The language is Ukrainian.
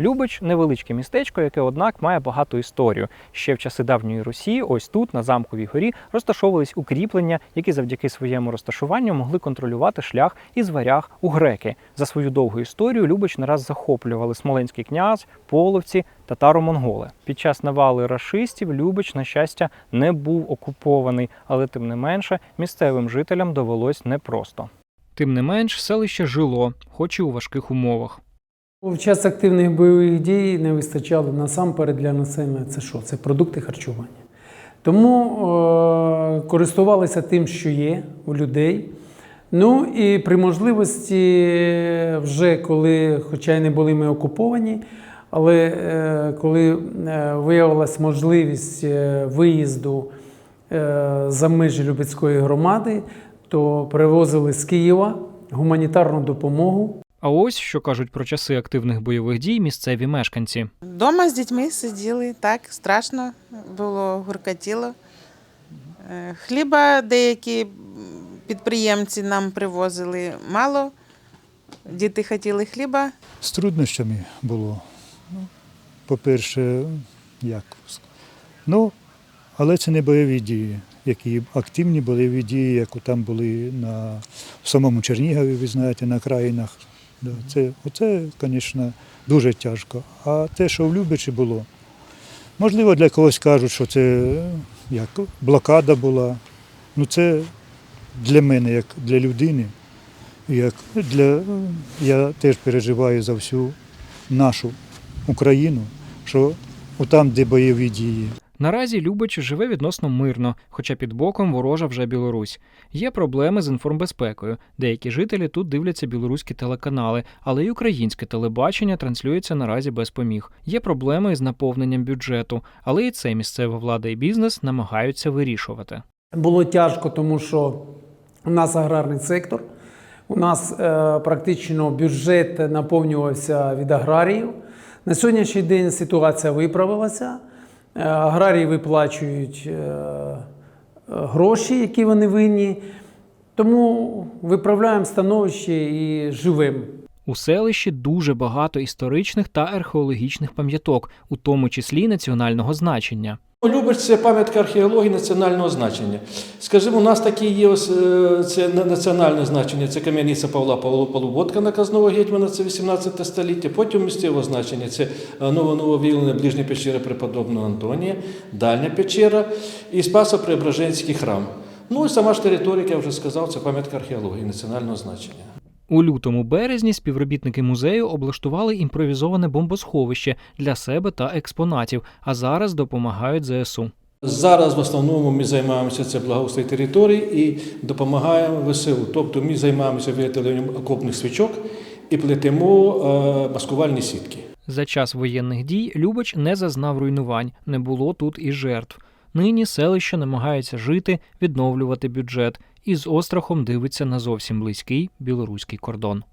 Любич невеличке містечко, яке, однак, має багату історію. Ще в часи давньої Русі, ось тут, на замковій горі, розташовувались укріплення, які завдяки своєму розташуванню могли контролювати шлях із варяг у греки. За свою довгу історію Любич не раз захоплювали смоленський князь, половці, татаро-монголи. Під час навали рашистів Любич, на щастя, не був окупований, але тим не менше місцевим жителям довелось непросто. Тим не менш, селище жило, хоч і у важких умовах. В час активних бойових дій не вистачало насамперед для населення. Це що? Це продукти харчування. Тому е, користувалися тим, що є у людей. Ну і при можливості, вже коли, хоча й не були ми окуповані, але е, коли е, виявилась можливість е, виїзду е, за межі Любецької громади, то привозили з Києва гуманітарну допомогу. А ось що кажуть про часи активних бойових дій місцеві мешканці. Дома з дітьми сиділи, так, страшно було, гуркотіло. Е, Хліба деякі підприємці нам привозили мало. Діти хотіли хліба. з труднощами було. Ну, по-перше, як. Ну, але це не бойові дії, які активні бойові дії, як там були на в самому Чернігові, ви знаєте, на країнах. Це, оце, звісно, дуже тяжко. А те, що в Любичі було, можливо, для когось кажуть, що це е, як блокада була. Ну, це для мене, як для людини, як для, я теж переживаю за всю нашу Україну, що там, де бойові дії. Наразі Любич живе відносно мирно, хоча під боком ворожа вже Білорусь. Є проблеми з інформбезпекою. Деякі жителі тут дивляться білоруські телеканали, але й українське телебачення транслюється наразі без поміг. Є проблеми із наповненням бюджету, але і це місцева влада і бізнес намагаються вирішувати. Було тяжко, тому що у нас аграрний сектор. У нас е, практично бюджет наповнювався від аграріїв. На сьогоднішній день ситуація виправилася. Е, аграрії виплачують е, гроші, які вони винні. Тому виправляємо становище і живемо. У селищі дуже багато історичних та археологічних пам'яток, у тому числі національного значення. Любич це пам'ятка археології національного значення. Скажімо, у нас такі є ось, е, це національне значення, це кам'яниця Павла Полуботка наказного гетьмана, це 18 століття. Потім місцеве значення це е, нововиявлена ближня печера преподобного Антонія, дальня печера і Спасо-Преображенський храм. Ну і сама ж територія, як я вже сказав, це пам'ятка археології національного значення. У лютому березні співробітники музею облаштували імпровізоване бомбосховище для себе та експонатів, а зараз допомагають ЗСУ. Зараз в основному ми займаємося це благоустрій території і допомагаємо ВСУ. Тобто ми займаємося виготовленням окопних свічок і плетемо е, маскувальні сітки. За час воєнних дій Любач не зазнав руйнувань, не було тут і жертв. Нині селище намагається жити, відновлювати бюджет і з острахом дивиться на зовсім близький білоруський кордон.